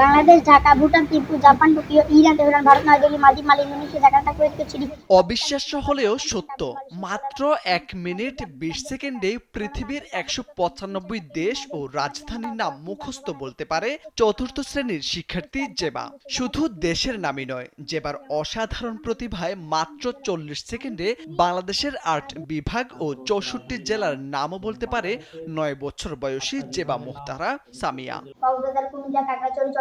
Bangladesh Dhaka Bhutan Tibet Japan Tokyo Iran Tehran Bharat Naya Dilli Maldwip Mali Indonesia Jakarta Kuwait Chile. অবিশ্বাস্য হলেও সত্য মাত্র এক minute বিশ সেকেন্ডে পৃথিবীর একশো পঁচানব্বই দেশ ও রাজধানীর নাম মুখস্থ বলতে পারে চতুর্থ শ্রেণির শিক্ষার্থী জেবা। শুধু দেশের নামই নয় জেবার অসাধারণ প্রতিভায় মাত্র চল্লিশ সেকেন্ডে বাংলাদেশের আর্ট বিভাগ ও চৌষট্টি জেলার নামও বলতে পারে নয় বছর বয়সী জেবা মুহতারা সামিয়া। কক্সবাজার কুমিল্লা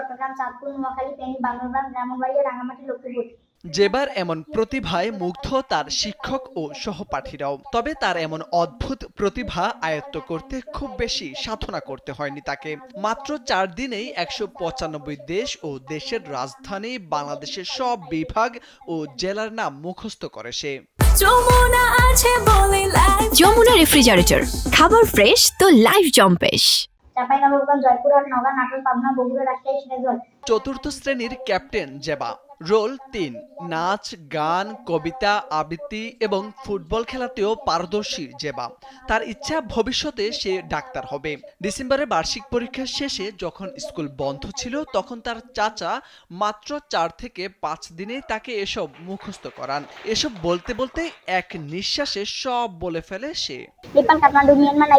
চট্টগ্রাম চাঁদপুর নোয়াখালী ফেনী বান্দরবান ব্রাহ্মণবাড়িয়া রাঙামাটি লক্ষ্মীপুর। জেবার এমন প্রতিভায় মুগ্ধ তার শিক্ষক ও সহপাঠীরাও তবে তার এমন অদ্ভুত প্রতিভা আয়ত্ত করতে খুব বেশি সাধনা করতে হয়নি তাকে। মাত্র চার দিনেই একশো পঁচানব্বই দেশ ও দেশের রাজধানী বাংলাদেশের সব বিভাগ ও জেলার নাম মুখস্থ করে সে। যমুনা আছে বলে যমুনা রেফ্রিজারেটর খাবার ফ্রেশ তো লাইফ জম্পেশ। চতুর্থ শ্রেণির ক্যাপ্টেন জেবা রোল তিন নাচ গান কবিতা আবৃত্তি এবং ফুটবল খেলাতেও পারদর্শী জেবা। তার ইচ্ছা ভবিষ্যতে সে ডাক্তার হবে। ডিসেম্বরে বার্ষিক পরীক্ষা শেষে যখন স্কুল বন্ধ ছিল তখন তার চাচা মাত্র চার থেকে পাঁচ দিনে তাকে এসব মুখস্থ করান এসব বলতে বলতে এক নিঃশ্বাসে সব বলে ফেলে সে। Nepal Kathmandu Myanmar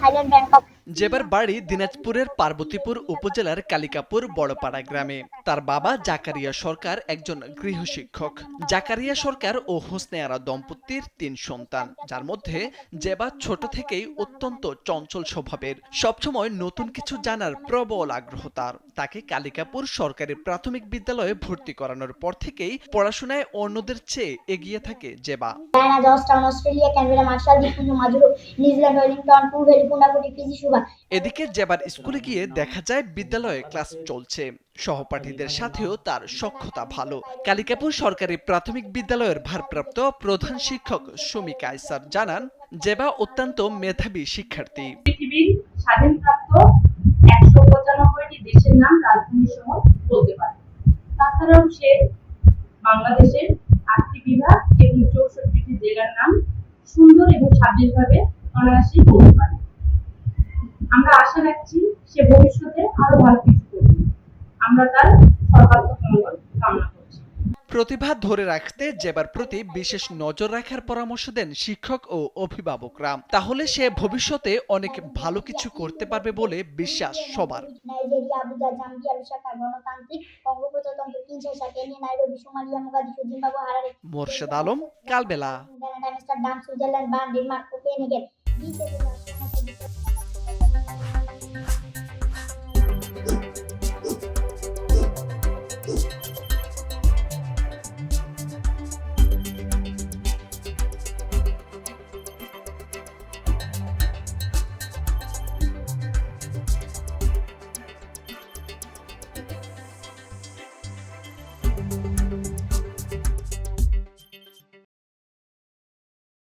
Thailand Bangkok জেবার বাড়ি দিনাজপুরের পার্বতীপুর উপজেলার কালিকাপুর বড়পাড়া গ্রামে। তার বাবা জাকারিয়া সরকার একজন গৃহশিক্ষক। জাকারিয়া সরকার ও হোসনেয়ারা দম্পতির তিন সন্তান, যার মধ্যে জেবা ছোট থেকেই অত্যন্ত চঞ্চল স্বভাবের। সবসময় নতুন কিছু জানার প্রবল আগ্রহ তার। তাকে কালিকাপুর সরকারি প্রাথমিক বিদ্যালয়ে ভর্তি করানোর পর থেকেই পড়াশোনায় অন্যদের চেয়ে এগিয়ে থাকে জেবা। এদিকে জেবার স্কুলে গিয়ে দেখা যায় বিদ্যালয়ে ক্লাস চলছে। সহপাঠীদের সাথেও তার সক্ষতা ভালো। কালিকাপুর সরকারি প্রাথমিক বিদ্যালয়ের ভারপ্রাপ্ত প্রধান শিক্ষক সুমি কায়সার জানান জেবা অত্যন্ত মেধাবী শিক্ষার্থী। পৃথিবীর স্বাধীনপ্রাপ্ত নাম রাজধানী শহর বলতে পারে। তাছাড়াও সে বাংলাদেশের আটটি বিভাগ এবং চৌষট্টিটি জেলার নাম সুন্দর এবং স্বাধীনভাবে অনায়াসেই বলতে পারে। আমরা আশা রাখছি সে ভবিষ্যতে আরও ভালো কিছু করবে। আমরা তার প্রতিভা ধরে রাখতে জেবার প্রতি বিশেষ নজর রাখার পরামর্শ দেন শিক্ষক ও অভিভাবকরা। তাহলে সে ভবিষ্যতে অনেক ভালো কিছু করতে পারবে বলে বিশ্বাস সবার। মোরশেদ আলম কালবেলা।